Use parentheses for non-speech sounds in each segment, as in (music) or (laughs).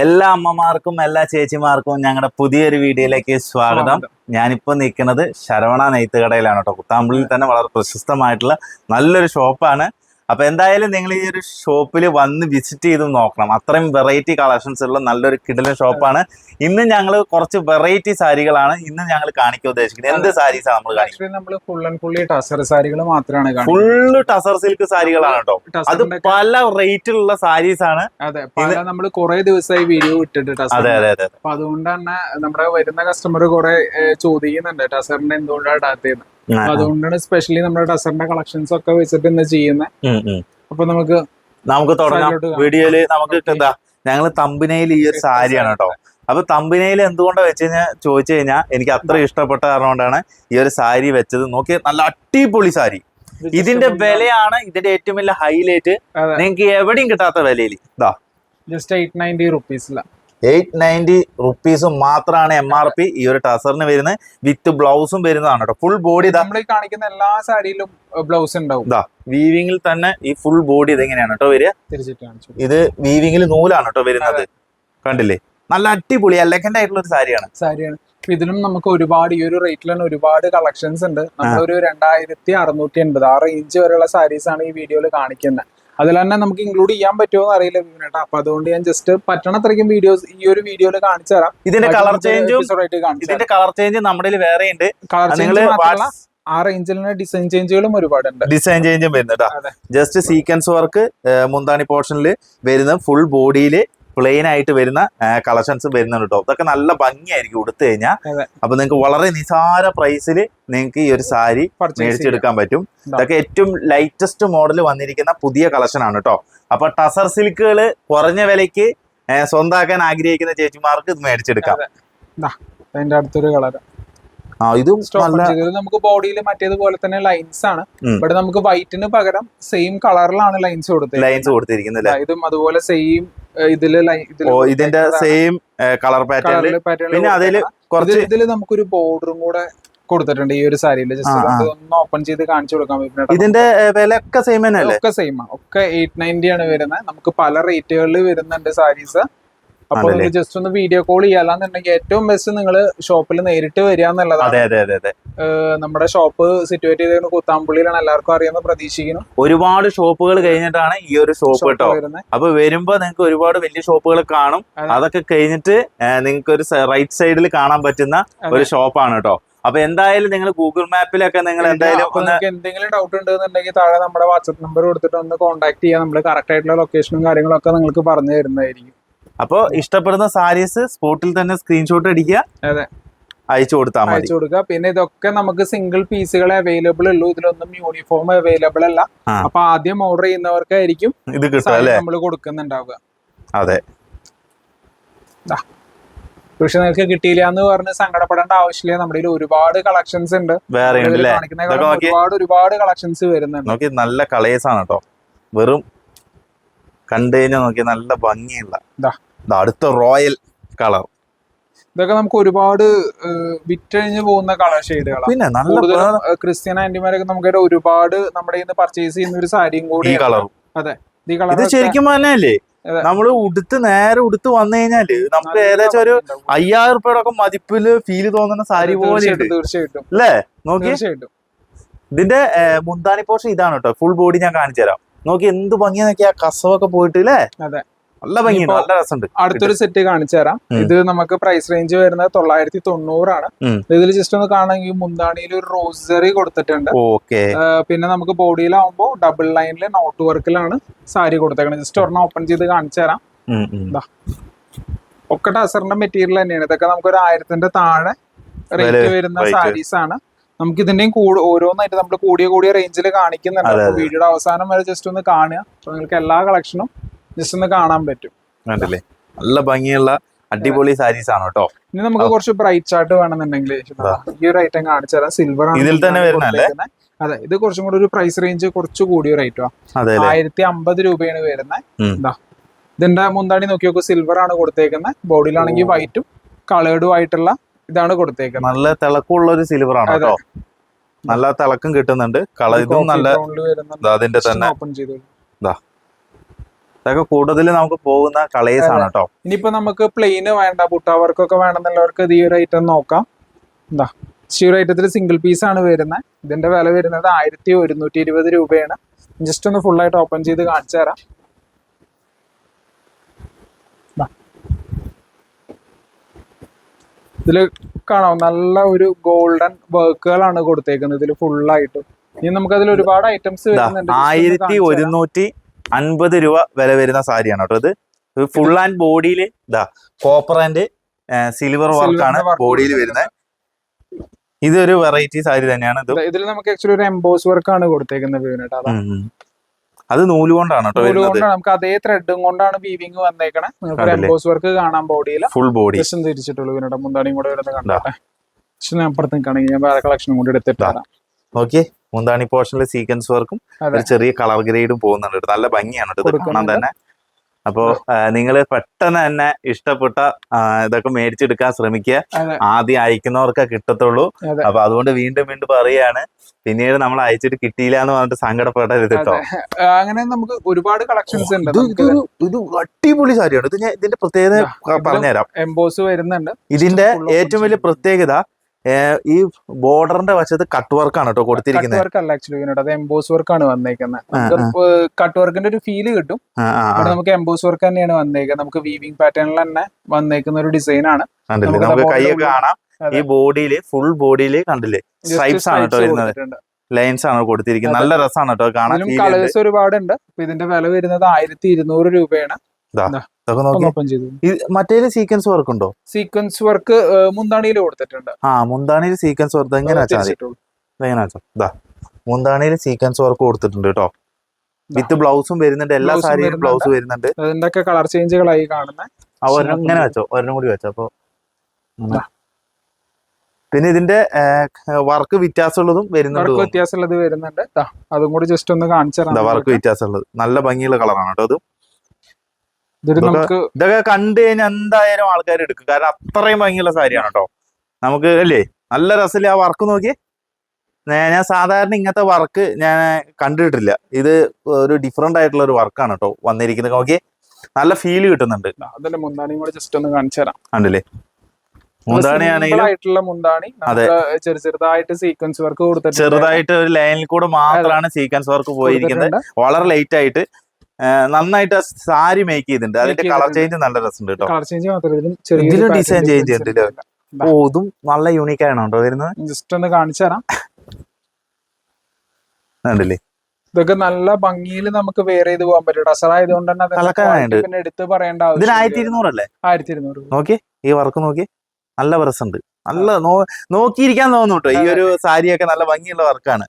എല്ലാ അമ്മമാർക്കും എല്ലാ ചേച്ചിമാർക്കും ഞങ്ങളുടെ പുതിയൊരു വീഡിയോയിലേക്ക് സ്വാഗതം. ഞാനിപ്പോ നിൽക്കുന്നത് ശരവണ നെയ്ത്ത് കടയിലാണ് കേട്ടോ. കുത്താമ്പിളിൽ തന്നെ വളരെ പ്രശസ്തമായിട്ടുള്ള നല്ലൊരു ഷോപ്പാണ്. അപ്പൊ എന്തായാലും നിങ്ങൾ ഈ ഒരു ഷോപ്പിൽ വന്ന് വിസിറ്റ് ചെയ്ത് നോക്കണം. അത്രയും വെറൈറ്റി കളക്ഷൻസ് ഉള്ള നല്ലൊരു കിടലൻ ഷോപ്പാണ്. ഇന്ന് ഞങ്ങൾ കുറച്ച് വെറൈറ്റി സാരികളാണ് ഇന്ന് ഞങ്ങൾ കാണിക്കാൻ ഉദ്ദേശിക്കുന്നത്. എന്ത് സാരീസാണ് നമ്മൾ കാണിക്കുന്നത്? നമ്മൾ ഫുൾ ആൻഡ് ഫുള്ളി ടസർ സാരികൾ മാത്രമാണ് ഫുള്ള് ടസർ സിൽക്ക് സാരികളാണ് കേട്ടോ. അത് പല റേറ്റിലുള്ള സാരീസ് ആണ്. അതെ നമ്മൾ കുറെ ദിവസമായി വീഡിയോ ഇട്ടിട്ട് അതെ അതെ അതെ അപ്പൊ അതുകൊണ്ട് തന്നെ നമ്മുടെ വരുന്ന കസ്റ്റമർ കുറെ ചോദിക്കുന്നുണ്ട് ടസറിന്റെ എന്തുകൊണ്ടാണ് അപ്പൊ അതുകൊണ്ടാണ് സ്പെഷ്യലി നമ്മുടെ ടസറിന്റെ കളക്ഷൻസ് ഒക്കെ വെച്ചിട്ട് ഇന്ന് ചെയ്യുന്നത്. അപ്പൊ നമുക്ക് നമുക്ക് തുടങ്ങാം. വീഡിയോയിൽ നമുക്ക് എന്താ ഞങ്ങൾ തമ്പിനയിൽ ഈ ഒരു സാരിയാണ് കേട്ടോ. അപ്പൊ തമ്പിനയിൽ എന്തുകൊണ്ടാ വെച്ച് കഴിഞ്ഞാൽ ചോദിച്ചു കഴിഞ്ഞാൽ എനിക്ക് അത്ര ഇഷ്ടപ്പെട്ട കാരണം കൊണ്ടാണ് ഈ ഒരു സാരി വെച്ചത്. നോക്കി നല്ല അടിപൊളി സാരി. ഇതിന്റെ വിലയാണ് ഇതിന്റെ ഏറ്റവും വലിയ ഹൈലൈറ്റ്. നിങ്ങൾക്ക് എവിടെയും കിട്ടാത്ത വിലയിൽ ഇതാ ജസ്റ്റ് എയ്റ്റ് നയന്റി റുപ്പീസില എയ്റ്റ് നയന്റി റുപ്പീസ് മാത്രമാണ് എം ആർ പി ഈ ഒരു ടസറിന് വരുന്നത്. വിത്ത് ബ്ലൗസും വരുന്നതാണ് കേട്ടോ ഫുൾ ബോഡി കാണിക്കുന്ന എല്ലാ സാരിയിലും ബ്ലൗസ് ഉണ്ടാവും. ഇതാ. വീവിങ്ങിൽ തന്നെ ഈ ഫുൾ ബോഡി ഇതെങ്ങനെയാണ് കേട്ടോ വരിക. ഇത് വീവിങ്ങിൽ നൂലാണ് കേട്ടോ വരുന്നത്. കണ്ടില്ലേ? നല്ല അടിപൊളി എലഗന്റ് ആയിട്ടുള്ള ഒരു സാരിയാണ്. സാരിയാണ്. ഇതിലും നമുക്ക് ഒരുപാട് ഈ ഒരു റേറ്റിൽ തന്നെ ഒരുപാട് കളക്ഷൻസ് ഉണ്ട്. നമ്മളൊരു രണ്ടായിരത്തി അറുന്നൂറ്റി എൺപത് ആ റേഞ്ച് വരെയുള്ള സാരീസ് ആണ് ഈ വീഡിയോയിൽ കാണിക്കുന്നത് അതിൽ തന്നെ നമുക്ക് ഇൻക്ലൂഡ് ചെയ്യാൻ പറ്റുമോ എന്ന് അറിയില്ല വിപിനേട്ടാ അപ്പൊ അതുകൊണ്ട് ഞാൻ ജസ്റ്റ് പറ്റണത്രയ്ക്കും വീഡിയോസ് ഈ ഒരു വീഡിയോയിൽ കാണിച്ചു തരാം. ഇതിന്റെ കളർ ചേഞ്ചും ഇതിന്റെ കളർ ചേഞ്ച് നമ്മുടെ വേറെ ഉണ്ട്. കളർ ചേഞ്ച് മാത്രമല്ല ആ റേഞ്ചിൽ തന്നെ ഡിസൈൻ ചേഞ്ചുകളും ഒരുപാടുണ്ട്. ഡിസൈൻ ചേഞ്ചും വരുന്നുണ്ട്. ജസ്റ്റ് സീക്വൻസ് വർക്ക് മുന്താണി പോർഷനിൽ വരുന്ന ഫുൾ ബോഡിയിൽ പ്ലെയിൻ ആയിട്ട് വരുന്ന കളക്ഷൻസ് വരുന്നുണ്ട് കേട്ടോ ഇതൊക്കെ നല്ല ഭംഗിയായിരിക്കും ഉടുത്തു കഴിഞ്ഞാൽ. അപ്പൊ നിങ്ങൾക്ക് വളരെ നിസാര പ്രൈസിൽ നിങ്ങൾക്ക് ഈ ഒരു സാരി മേടിച്ചെടുക്കാൻ പറ്റും. ഇതാ. ഇതൊക്കെ ഏറ്റവും ലൈറ്റസ്റ്റ് മോഡൽ വന്നിരിക്കുന്ന പുതിയ കളക്ഷൻ ആണ് കേട്ടോ അപ്പൊ ടസർ സിൽക്കുകൾ കുറഞ്ഞ വിലയ്ക്ക് സ്വന്തമാക്കാൻ ആഗ്രഹിക്കുന്ന ചേച്ചിമാർക്ക് ഇത് മേടിച്ചെടുക്കാം. അതെ. അതിന്റെ അടുത്തൊരു കളർ ആ ഇതും നമുക്ക് ബോഡിയിൽ മറ്റേതുപോലെ തന്നെ ലൈൻസ് ആണ്. ഇവിടെ നമുക്ക് വൈറ്റിന് പകരം സെയിം കളറിലാണ് ലൈൻസ് കൊടുത്തത് ലൈൻസ് കൊടുത്തിരിക്കുന്നത് ഇതും അതുപോലെ സെയിം ഇതിൽ ഇതിന്റെ സെയിം കളർ പാറ്റേൺ പിന്നെ അതിൽ കുറച്ച് ഇതിൽ ഇതിൽ നമുക്കൊരു ബോർഡറും കൂടെ കൊടുത്തിട്ടുണ്ട് ഈ ഒരു സാരിയിൽ ജസ്റ്റ് ഒന്ന് ഓപ്പൺ ചെയ്ത് കാണിച്ചു കൊടുക്കാൻ പറ്റും ഇതിന്റെ വില ഒക്കെ സെയിം തന്നെ ഒക്കെ സെയിം ആണ് ഒക്കെ എയ്റ്റ് നയന്റി ആണ് വരുന്നത്. നമുക്ക് പല റേറ്റുകളിൽ വരുന്നുണ്ട് സാരീസ് അപ്പൊ? ജസ്റ്റ് ഒന്ന് വീഡിയോ കോൾ ചെയ്യാലാന്നുണ്ടെങ്കിൽ ഏറ്റവും ബെസ്റ്റ് നിങ്ങൾ ഷോപ്പിൽ നേരിട്ട് വരിക എന്നുള്ളതാണ്. അതെ അതെ അതെ അതെ. ഏഹ് നമ്മുടെ ഷോപ്പ് സിറ്റുവേറ്റ് ചെയ്തിരുന്ന കുത്താമ്പുള്ളിയിലാണ് എല്ലാവർക്കും അറിയാമെന്ന് പ്രതീക്ഷിക്കുന്നു. ഒരുപാട് ഷോപ്പുകൾ കഴിഞ്ഞിട്ടാണ് ഈ ഒരു ഷോപ്പ് കേട്ടോ. വരുന്നത്. അപ്പൊ വരുമ്പോ നിങ്ങൾക്ക് ഒരുപാട് വലിയ ഷോപ്പുകൾ കാണും. അതെ. അതൊക്കെ കഴിഞ്ഞിട്ട് നിങ്ങൾക്ക് ഒരു റൈറ്റ് സൈഡിൽ കാണാൻ പറ്റുന്ന ഒരു ഷോപ്പാണ് കേട്ടോ. അപ്പൊ എന്തായാലും നിങ്ങൾ ഗൂഗിൾ മാപ്പിലൊക്കെ നിങ്ങൾ എന്തായാലും എന്തെങ്കിലും ഡൗട്ട് ഉണ്ടെന്നുണ്ടെങ്കിൽ താഴെ നമ്മുടെ വാട്സപ്പ് നമ്പർ കൊടുത്തിട്ട് ഒന്ന് കോൺടാക്ട് ചെയ്യാം. നമ്മൾ കറക്റ്റ് ആയിട്ടുള്ള ലൊക്കേഷനും കാര്യങ്ങളൊക്കെ നിങ്ങൾക്ക് പറഞ്ഞു തരുന്നതായിരിക്കും. അപ്പൊ ഇഷ്ടപ്പെടുന്ന സാരീസ് സ്പോട്ടിൽ തന്നെ സ്ക്രീൻഷോട്ട് അടിക്കുക. അതെ. അയച്ചു കൊടുത്താൽ മതി. അയച്ചു കൊടുക്കുക. പിന്നെ ഇതൊക്കെ നമുക്ക് സിംഗിൾ പീസുകളെ അവൈലബിൾ ഉള്ളൂ. ഇതിലൊന്നും യൂണിഫോം അവൈലബിൾ അല്ല. അപ്പൊ ആദ്യം ഓർഡർ ചെയ്യുന്നവർക്കായിരിക്കും ഇത് കിട്ടും നമ്മൾ കൊടുക്കുന്നുണ്ടാവുക. അതെ. പക്ഷെ നിങ്ങൾക്ക് കിട്ടിയില്ല എന്ന് പറഞ്ഞ് സങ്കടപ്പെടേണ്ട ആവശ്യമില്ല. നമ്മുടെ കയ്യിൽ ഒരുപാട് കളക്ഷൻസ് ഉണ്ട്. വേറെ. ഒരുപാട് ഒരുപാട് കളക്ഷൻസ് വരുന്നുണ്ട്. നോക്കി നല്ല കളേഴ്സ് ആണ് കേട്ടോ വെറും കണ്ടു കഴിഞ്ഞാൽ നോക്കി നല്ല ഭംഗിയുള്ള അടുത്ത റോയൽ കളർ. ഇതൊക്കെ നമുക്ക് ഒരുപാട് വിറ്റഴിഞ്ഞു പോകുന്ന കളർ ഷെയ്ഡുകളാണ് പിന്നെ നല്ല ക്രിസ്ത്യൻ ആന്റിമാരൊക്കെ നമുക്ക് ഒരുപാട് നമ്മുടെ ഇന്ന് പർച്ചേസ് ചെയ്യുന്ന ഒരു സാരിയും കൂടി അതെ. ഈ കളർ ഇത് ശരിക്കും പറഞ്ഞല്ലേ. നമ്മൾ ഉടുത്ത് നേരെ ഉടുത്ത് വന്നു കഴിഞ്ഞാൽ നമുക്ക് ഏകദേശം ഒരു അയ്യായിരം റുപ്യയുടെ ഒക്കെ മതിപ്പിൽ ഫീൽ തോന്നുന്ന സാരി പോലെ തീർച്ചയായിട്ടും അല്ലേ? നോക്കി തീർച്ചയായിട്ടും. ഇതിന്റെ മുന്താനി പോർഷൻ ഇതാണ് കേട്ടോ. ഫുൾ ബോഡി ഞാൻ കാണിച്ചു തരാം നോക്കി എന്ത് ഭംഗിയാ. നോക്കി ആ കസവൊക്കെ പോയിട്ട് അല്ലേ അതെ. നല്ല ഭംഗിയുണ്ട് ഇനിയിപ്പോ നല്ല രസമുണ്ട്. അടുത്തൊരു സെറ്റ് കാണിച്ചു തരാം. ഇത് നമുക്ക് പ്രൈസ് റേഞ്ച് വരുന്നത് തൊള്ളായിരത്തി തൊണ്ണൂറാണ്. ഇതിൽ ജസ്റ്റ് ഒന്ന് കാണണമെങ്കിൽ മുന്താണിയിൽ ഒരു റോസറി കൊടുത്തിട്ടുണ്ട്. ഓക്കെ. പിന്നെ നമുക്ക് ബോഡിയിലാവുമ്പോൾ ഡബിൾ ലൈനിലെ നോട്ട് വർക്കിലാണ് സാരി കൊടുത്തേക്കുന്നത് ജസ്റ്റ് ഒരെണ്ണം ഓപ്പൺ ചെയ്ത് കാണിച്ചു തരാം. ഒക്കെ ടസറിന്റെ മെറ്റീരിയൽ തന്നെയാണ്. ഇതൊക്കെ നമുക്ക് ഒരു ആയിരത്തിന്റെ താഴെ റേറ്റ് വരുന്ന. സാരീസ് ആണ് നമുക്ക് ഇതിന്റെയും കൂടെ ഓരോന്നായിട്ട് നമ്മൾ കൂടിയ കൂടിയ റേഞ്ചിൽ കാണിക്കുന്നുണ്ട്. വീഡിയോയുടെ അവസാനം വരെ ജസ്റ്റ് ഒന്ന് കാണുക. അപ്പൊ നിങ്ങൾക്ക് എല്ലാ കളക്ഷനും ജസ്റ്റ് ഒന്ന് കാണാൻ പറ്റും. കണ്ടില്ലേ? നല്ല ഭംഗിയുള്ള അടിപൊളി സാരീസ് ആണ് കേട്ടോ. ഇനി നമുക്ക് കുറച്ച് ബ്രൈറ്റ് ചാർട്ട് വേണമെന്നുണ്ടെങ്കിൽ ഈ ഒരു ഐറ്റം കാണിച്ചു തരാം. സിൽവർ ആണ് ഇതിൽ തന്നെ വരുന്നല്ലേ അതെ ഇത് കുറച്ചും കൂടി ഒരു പ്രൈസ് റേഞ്ച് കുറച്ച് കൂടിയ ഒരു അല്ലേ? ആയിരത്തി അമ്പത് രൂപയാണ് വരുന്നത് എന്താ ഇതാ ഇതിന്റെ മുന്താണി നോക്കി നോക്കൂ സിൽവർ ആണ് കൊടുത്തേക്കുന്നത് ബോഡിയിലാണെങ്കിൽ. വൈറ്റും കളേർഡും ആയിട്ടുള്ള ഇതാണ് കൊടുത്തേക്കുന്നത് നല്ല തിളക്കമുള്ള ഒരു സിൽവർ ആണ്. കേട്ടോ. നല്ല തിളക്കം കിട്ടുന്നുണ്ട്. കളർ ഇതും നല്ല അതിന്റെ തന്നെ. ഓപ്പൺ ചെയ്തു ഇതൊക്കെ കൂടുതൽ നമുക്ക് പോകുന്ന കളേഴ്സ് ആണ് കേട്ടോ. ഇനിയിപ്പോ നമുക്ക് പ്ലെയിന് വേണ്ട ബുട്ടാവർക്കൊക്കെ വേണമെന്നുള്ളവർക്ക് ഇത് ഈ ഒരു ഐറ്റം നോക്കാം. എന്താ ഈ ഒരു ഐറ്റത്തിൽ സിംഗിൾ പീസ് ആണ് വരുന്നത് ഇതിന്റെ വില വരുന്നത് ആയിരത്തി ഒരുന്നൂറ്റി ഇരുപത് രൂപയാണ്. ജസ്റ്റ് ഒന്ന് ഫുൾ ആയിട്ട് ഓപ്പൺ ചെയ്ത് കാണിച്ചു തരാം. ഇതിൽ കാണാം നല്ല ഒരു ഗോൾഡൻ വർക്കുകളാണ് കൊടുത്തേക്കുന്നത് ഇതിൽ ഫുള്ളായിട്ട് ഇനി നമുക്ക് അതിൽ ഒരുപാട് ഐറ്റംസ് വരുന്നുണ്ട്. ആയിരത്തി ഒരുന്നൂറ്റി അൻപത് രൂപ വില വരുന്ന സാരിയാണ് കേട്ടോ. ഇത് ഫുൾ ആൻഡ് ബോഡിയിൽ ഇതാ കോപ്പർ ആൻഡ് സിൽവർ വർക്കാണ് ബോഡിയിൽ വരുന്നത്. ഇതൊരു വെറൈറ്റി സാരി തന്നെയാണ്. ഇത് ഇതിൽ നമുക്ക് ആക്ച്വലി ഒരു എംബോസ് വർക്കാണ് കൊടുത്തേക്കുന്നത് അതാ. നൂൽ കൊണ്ടാണ് നൂൽ കൊണ്ടാണ്. നമുക്ക് അതേ ത്രെഡും കൊണ്ടാണ് വീവിങ് വന്നേക്കണേ. കണ്ടില്ലേ? എംബോസ് വർക്ക് കാണാൻ ബോഡിയിൽ ഫുൾ ബോഡി തിരിച്ചിട്ടുള്ളൂ മുന്താണിയും കൂടെ വരുന്നത് കണ്ടോട്ടെ. പക്ഷെ ഞാൻ അപ്പുറത്ത് നിൽക്കുകയാണെങ്കിൽ ഞാൻ വേറെ കളക്ഷനും കൂടി വരാം. നോക്കിയേ പോർഷനിലെ സീക്വൻസ് വർക്കും. ഒരു ചെറിയ കളർ ഗ്രേഡും പോകുന്നുണ്ട്. നല്ല ഭംഗിയാണ് ഇത്. കാണാൻ. തന്നെ. അപ്പോ നിങ്ങൾ പെട്ടെന്ന് തന്നെ ഇഷ്ടപ്പെട്ട ഇതൊക്കെ മേടിച്ചെടുക്കാൻ ശ്രമിക്കുക. ആദ്യം അയക്കുന്നവർക്കേ കിട്ടത്തുള്ളൂ. അപ്പൊ അതുകൊണ്ട് വീണ്ടും വീണ്ടും പറയാണ് പിന്നീട് നമ്മൾ അയച്ചിട്ട് കിട്ടിയില്ല എന്ന് പറഞ്ഞിട്ട് സങ്കടപ്പെടരുത് കേട്ടോ. അങ്ങനെ നമുക്ക് ഒരുപാട് കളക്ഷൻസ് ഉണ്ട്. ഇത് അടിപൊളി സാരിയാണ്. ഇത് ഞാൻ ഇതിന്റെ പ്രത്യേകത പറഞ്ഞുതരാം. എംബോസ് വരുന്നുണ്ട്. ഇതിന്റെ ഏറ്റവും വലിയ പ്രത്യേകത ഈ ബോർഡറിന്റെ വശത്ത് കട്ട് വർക്കാണ് കേട്ടോ കട്ട് കൊടുത്തിരിക്കുന്നത് വർക്ക് അല്ല ആക്ച്വലി ഇതിനോട് അത് എംബോസ് വർക്ക് ആണ് വന്നേക്കുന്നത് കട്ട് വർക്കിന്റെ ഒരു ഫീൽ കിട്ടും. ഇവിടെ നമുക്ക് എംബോസ് വർക്ക് തന്നെയാണ് വന്നേക്കുന്നത് നമുക്ക് വീവിംഗ് പാറ്റേണിൽ തന്നെ വന്നേക്കുന്ന ഒരു ഡിസൈൻ ആണ്. നമുക്ക് കൈയൊക്കെ കാണാം. ഈ ബോഡിയിൽ ഫുൾ ബോഡിയിൽ കണ്ടില്ലേ? സ്ട്രൈപ്സ് ആണ് കേട്ടോ വരുന്നത്. ലൈൻസ് ആണ് കൊടുത്തിരിക്കുന്നത് നല്ല രസമാണ് കേട്ടോ കാണാൻ. കളേഴ്സ് ഒരുപാടുണ്ട്. ഇതിന്റെ വില വരുന്നത് ആയിരത്തി ഇരുന്നൂറ് രൂപയാണ്. ഇതൊക്കെ നോക്കി. മറ്റേൽ സീക്വൻസ് വർക്ക് ഉണ്ടോ? സീക്വൻസ് വർക്ക് മുന്താണിയിൽ കൊടുത്തിട്ടുണ്ട്. ആ മുന്താണിയിൽ സീക്വൻസ് വർക്ക് എങ്ങനെയാ ഇതാ മുന്താണിയിൽ സീക്വൻസ് വർക്ക് കൊടുത്തിട്ടുണ്ട് കേട്ടോ. വിത്ത് ബ്ലൗസും വരുന്നുണ്ട് എല്ലാ സാരിയും സാരിയിലും ബ്ലൗസ് വരുന്നുണ്ട്. അതിന്റെ കളർ ചേഞ്ചുകളായി കാണുന്നത് ആ ഒരെണ്ണം ഇങ്ങനെ വെച്ചോ ഒരെണ്ണം കൂടി വെച്ചോ അപ്പൊ പിന്നെ ഇതിന്റെ വർക്ക് വ്യത്യാസമുള്ളതും വരുന്നുണ്ട് വർക്ക് വ്യത്യാസമുള്ളത് വരുന്നുണ്ട്. അതും കൂടി ജസ്റ്റ് ഒന്ന് കാണിച്ചു വർക്ക് വ്യത്യാസമുള്ളത്. നല്ല ഭംഗിയുള്ള കളറാണ് കേട്ടോ അത്. ഇതൊക്കെ- കണ്ടു കഴിഞ്ഞാൽ എന്തായാലും ആൾക്കാർ എടുക്കും. കാരണം അത്രയും ഭംഗിയുള്ള സാരിയാണ് കേട്ടോ. നമുക്ക് അല്ലേ? നല്ല രസമില്ല ആ വർക്ക് നോക്കി? ഞാൻ സാധാരണ ഇങ്ങനത്തെ വർക്ക് ഞാൻ കണ്ടിട്ടില്ല. ഇത് ഒരു ഡിഫറെന്റ് ആയിട്ടുള്ള ഒരു വർക്കാണ് കേട്ടോ വന്നിരിക്കുന്നത്. നോക്കി. നല്ല ഫീൽ കിട്ടുന്നുണ്ട്. മുന്താണിയും കൂടി ജസ്റ്റ് ഒന്ന് കാണിച്ചു തരാം. കണ്ടില്ലേ? മുന്താണിയാണെങ്കിലും മുന്താണി. അതെ. ചെറുതായിട്ട് സീക്വൻസ് വർക്ക് കൊടുത്തിട്ടുണ്ട്. ചെറുതായിട്ട് ഒരു ലൈനിൽ കൂടെ മാത്രമാണ് സീക്വൻസ് വർക്ക് പോയിരിക്കുന്നത്. വളരെ ലേറ്റ് ആയിട്ട് നന്നായിട്ട് സാരി മേക്ക് ചെയ്തിട്ടുണ്ട്. അതിന്റെ കളർ ചേഞ്ച് നല്ല രസമുണ്ട് കേട്ടോ. കളർ ചേഞ്ച് ഇതിലും ചെറിയ ചേഞ്ച് ചെയ്തിട്ടില്ല? ഓ ഇതും നല്ല യൂണീക് ആണോ കേട്ടോ വരുന്നത്? ജസ്റ്റ് ഒന്ന് കാണിച്ചു തരാം. കണ്ടില്ലേ? ഇതൊക്കെ നല്ല ഭംഗിയിൽ നമുക്ക് വേറെ ചെയ്ത് പോകാൻ പറ്റും ഡസർ ആയതുകൊണ്ട് തന്നെ. പിന്നെ എടുത്ത് പറയേണ്ട ഇതിന് ആയിരത്തി ആവശ്യം ഇരുന്നൂറല്ലേ ആയിരത്തി ഇരുന്നൂറ് നോക്കി ഈ വർക്ക് നോക്കി നല്ല രസമുണ്ട്. നല്ല നോ നോക്കിയിരിക്കാൻ തോന്നുന്നു കേട്ടോ ഈ ഒരു സാരിയൊക്കെ നല്ല ഭംഗിയുള്ള വർക്കാണ്.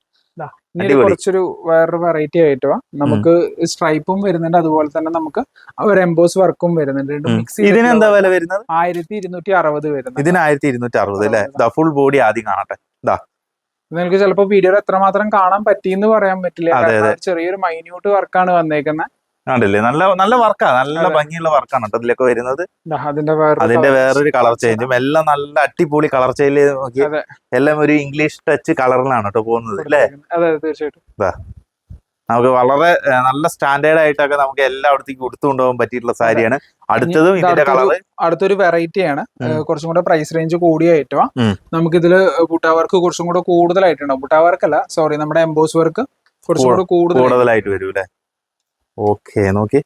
കുറച്ചൊരു വേറൊരു വെറൈറ്റി ആയിട്ട് വാ. നമുക്ക് സ്ട്രൈപ്പും വരുന്നുണ്ട്. അതുപോലെ തന്നെ നമുക്ക് ഒരു എംബോസ് വർക്കും വരുന്നുണ്ട്. മിക്സ് ഇതിന് വില വരുന്നത്? ആയിരത്തി ഇരുന്നൂറ്റി അറുപത് വരുന്നത് ഇതിന് ആയിരത്തി ഇരുന്നൂറ്റി അറുപത് അല്ലേ ഫുൾ ബോഡി ആദ്യം കാണട്ടെ. നിങ്ങൾക്ക് ചിലപ്പോ വീഡിയോയിൽ എത്രമാത്രം കാണാൻ പറ്റിയെന്ന് പറയാൻ പറ്റില്ല. ചെറിയൊരു മൈന്യൂട്ട് വർക്കാണ് വന്നേക്കുന്നത് കണ്ടില്ലേ? നല്ല നല്ല വർക്കാണ് നല്ല ഭംഗിയുള്ള വർക്കാണ് കേട്ടോ ഇതിലൊക്കെ വരുന്നത്. അതിന്റെ വേറെ അതിന്റെ വേറൊരു കളർ ചേഞ്ചും എല്ലാം നല്ല അടിപൊളി കളർ ചേഞ്ച് നോക്കി. എല്ലാം ഒരു ഇംഗ്ലീഷ് ടച്ച് കളറിലാണ് കേട്ടോ പോകുന്നത് അല്ലേ? തീർച്ചയായിട്ടും. നമുക്ക് വളരെ നല്ല സ്റ്റാൻഡേർഡ് ആയിട്ടൊക്കെ നമുക്ക് എല്ലായിടത്തേക്കും കൊടുത്തു കൊണ്ടുപോകാൻ പറ്റിയിട്ടുള്ള സാരിയാണ്. അടുത്തതും ഇതിന്റെ കളർ അടുത്തൊരു വെറൈറ്റി ആണ്. ഉം. കുറച്ചും കൂടെ പ്രൈസ് റേഞ്ച് കൂടിയ ഐറ്റമാ നമുക്ക് ഇതിൽ ബുട്ടാ വർക്ക് കുറച്ചും കൂടെ കൂടുതലായിട്ടുണ്ടാവും. ബുട്ടാ വർക്ക് അല്ല സോറി നമ്മുടെ എംബോസ് വർക്ക് കുറച്ചും കൂടെ കൂടുതലായിട്ട് വരും അല്ലേ ഓക്കെ നോക്കി.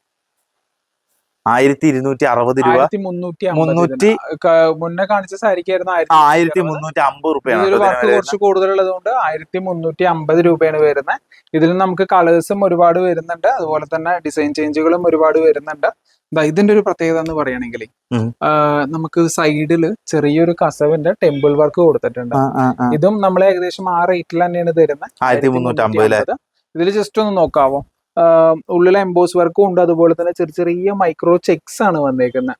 ആയിരത്തി ഇരുന്നൂറ്റി അറുപത് രൂപ മുന്നൂറ്റി മുന്നേ കാണിച്ച സാരിക്കായിരുന്നു ആയിരത്തി മുന്നൂറ്റി അമ്പത് രൂപയാണ് വർക്ക് കുറച്ച് കൂടുതലുള്ളത് കൊണ്ട് ആയിരത്തി മുന്നൂറ്റി അമ്പത് രൂപയാണ് വരുന്നത്. ഇതിൽ നമുക്ക് കളേഴ്സും ഒരുപാട് വരുന്നുണ്ട്. അതുപോലെ തന്നെ ഡിസൈൻ ചേഞ്ചുകളും ഒരുപാട് വരുന്നുണ്ട്. ഇതിന്റെ ഒരു പ്രത്യേകത എന്ന് പറയുകയാണെങ്കിൽ നമുക്ക് സൈഡിൽ ചെറിയൊരു കസവിന്റെ ടെമ്പിൾ വർക്ക് കൊടുത്തിട്ടുണ്ട്. ഇതും നമ്മൾ ഏകദേശം ആ റേറ്റിൽ തന്നെയാണ് തരുന്നത്. ആയിരത്തി മുന്നൂറ്റി അമ്പത് ഇതിൽ ജസ്റ്റ് ഒന്ന് നോക്കാവോ? ആഹ് ഉള്ളിലെ എംബോസ് വർക്കും ഉണ്ട്. അതുപോലെ തന്നെ ചെറിയ ചെറിയ മൈക്രോ ചെക്സ് ആണ് വന്നേക്കുന്നത്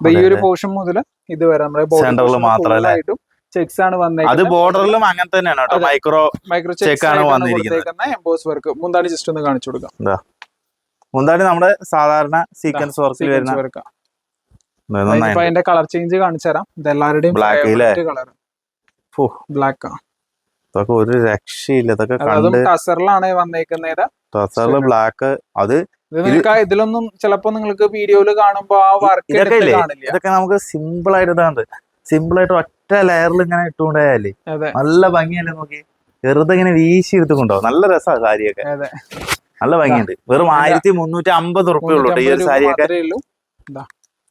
അപ്പൊ ഈ ഒരു അതെ. പോർഷൻ മുതൽ ഇത് വരെ. നമ്മുടെ ബോർഡറിൽ ൽ ചെക്സ് ആണ് അത് വന്നേക്കുന്നത് ബോർഡറിലും അങ്ങനെ തന്നെയാണ് മൈക്രോ മൈക്രോ ചെക്ക് ആണ് വന്നിരിക്കുന്നത്. എംബോസ് വർക്ക് മുന്താണി ജസ്റ്റ് ഒന്ന് കാണിച്ചു കൊടുക്കാം. മുന്താണി നമ്മുടെ സാധാരണ സീക്വൻസ് വർക്കിൽ വരുന്ന അതിന്റെ കളർ ചേഞ്ച് കാണിച്ചു തരാം. ഇതെല്ലാവരുടെയും? കളർ. ബ്ലാക്ക് ഒരു രക്ഷയില്ല. ഇതൊക്കെ അതും ടസറിലാണ് വന്നേക്കുന്നത്. ടസറിൽ ബ്ലാക്ക് അത് ഇത് ഇതിലൊന്നും ചിലപ്പോ നിങ്ങൾക്ക് വീഡിയോയിൽ കാണുമ്പോ ആ വർക്ക് ഇതൊക്കെ ഇല്ലേ? ഇതൊക്കെ നമുക്ക് സിമ്പിൾ ആയിട്ട് ഇതാണ്ട്. സിമ്പിൾ ആയിട്ട് ഒറ്റ ലെയറിൽ ഇങ്ങനെ ഇട്ടുകൊണ്ടായാലേ അതെ. നല്ല ഭംഗിയല്ലേ നോക്കി. വെറുതെ ഇങ്ങനെ വീശി എടുത്തുകൊണ്ടോ? നല്ല രസമാണ് സാരിയൊക്കെ. നല്ല ഭംഗിയുണ്ട്. വെറും ആയിരത്തി മുന്നൂറ്റി അമ്പത് റുപ്യ ഉള്ളൂ ഈ ഒരു സാരിയൊക്കെ.